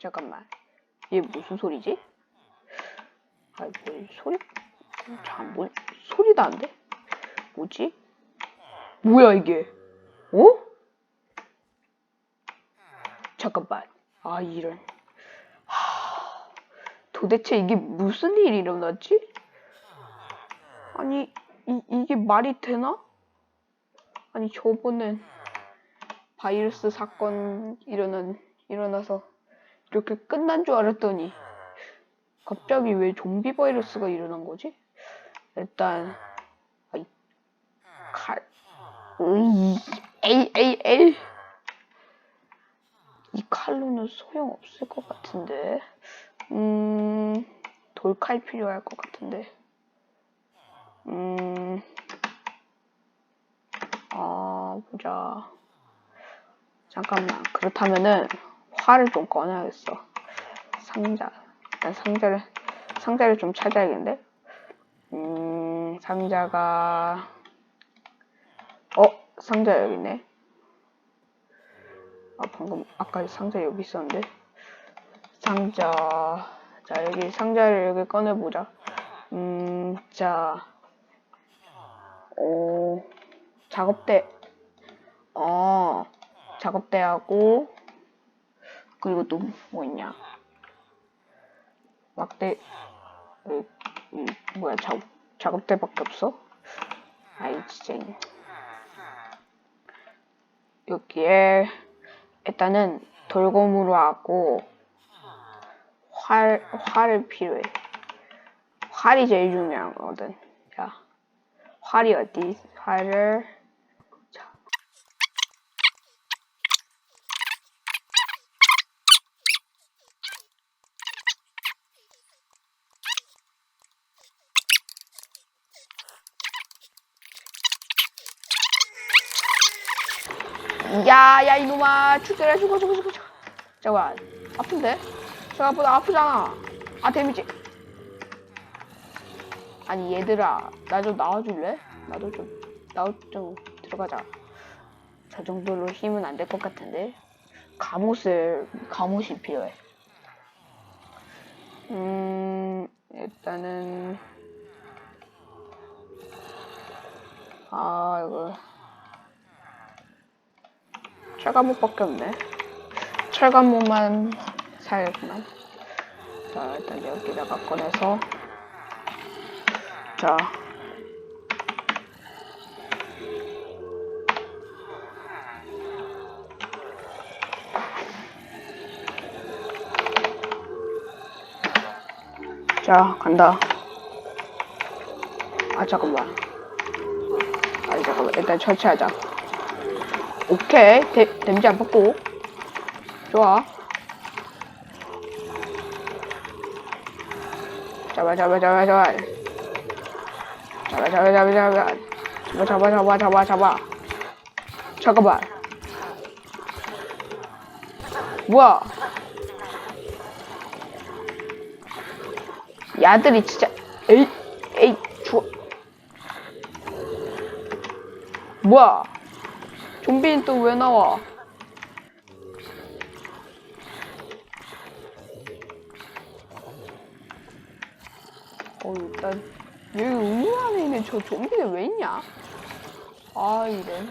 잠깐만. 얘 무슨 소리지? 아이 뭐 소리 잘 뭐, 소리도 안 돼? 뭐지? 뭐야 이게? 어? 잠깐만. 아 이런. 하... 도대체 이게 무슨 일이 일어났지? 아니 이, 이게 말이 되나? 아니 저번엔 바이러스 사건 일어난 일어나서 이렇게 끝난 줄 알았더니 갑자기 왜 좀비 바이러스가 일어난 거지? 일단 아이 칼 으이 에이 에이 에이 이 칼로는 소용 없을 것 같은데 음 돌칼 필요할 것 같은데 음 아, 보자. 잠깐만. 그렇다면은 활을 좀 꺼내야겠어. 상자. 일단 상자를 상자를 좀 찾아야겠는데. 음, 상자가 어, 상자 여기 있네. 아, 방금 아까 상자 여기 있었는데. 상자. 자, 여기 상자를 여기 꺼내 보자. 음, 자. 오. 작업대, 어, 작업대하고, 그리고 또 뭐 있냐. 막대, 이, 이, 뭐야, 작, 작업대밖에 없어? 아이, 진짜. 여기에, 일단은 돌고무로 하고, 활, 활을 필요해. 활이 제일 중요한 거거든. 자, 활이 어디? 활을, 야, 야, 이놈아. 죽여라, 죽어, 죽어, 죽어, 죽어. 잠깐만. 아픈데? 생각보다 아프잖아. 아, 데미지. 아니, 얘들아. 나 좀 나와줄래? 나도 좀, 나도 좀 들어가자. 저 정도로 힘은 안 될 것 같은데. 갑옷을, 갑옷이 필요해. 음, 일단은. 아, 이거. 철갑목밖에 없네. 철갑목만 사야겠구만. 자, 일단 여기다가 꺼내서. 자. 자, 간다. 아, 잠깐만. 아니, 잠깐만. 일단 처치하자. 오케이. 데, 데미지 안 받고. 좋아. 잡아, 잡아, 잡아, 잡아. 잡아, 잡아, 잡아, 잡아. 잡아, 잡아, 잡아, 잡아, 잡아. 잠깐만. 뭐야? 야들이 진짜 에이 에이 죽어 뭐야 좀비는 또 왜 나와? 어 일단 여기 우물 안에 있는 저 좀비는 왜 있냐? 아 이래.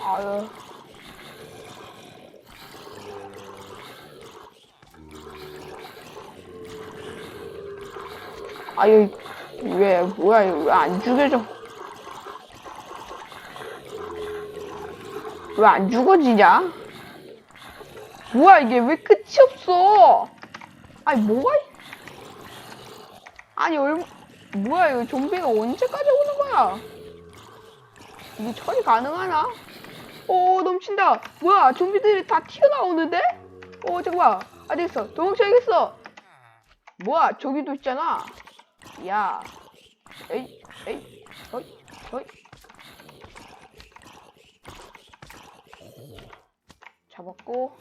아유. 아유 왜 뭐야 왜 안 죽여져 왜 안 죽어지냐? 뭐야 이게 왜 끝이 없어? 아니 뭐가 이- 아니 얼 뭐야 이거 좀비가 언제까지 오는 거야? 이게 처리 가능하나? 오 넘친다. 뭐야 좀비들이 다 튀어나오는데? 오 잠깐만. 아 됐어. 도망쳐야겠어. 뭐야 저기도 있잖아. 야, 에이, 에이, 어이, 어이. 잡았고,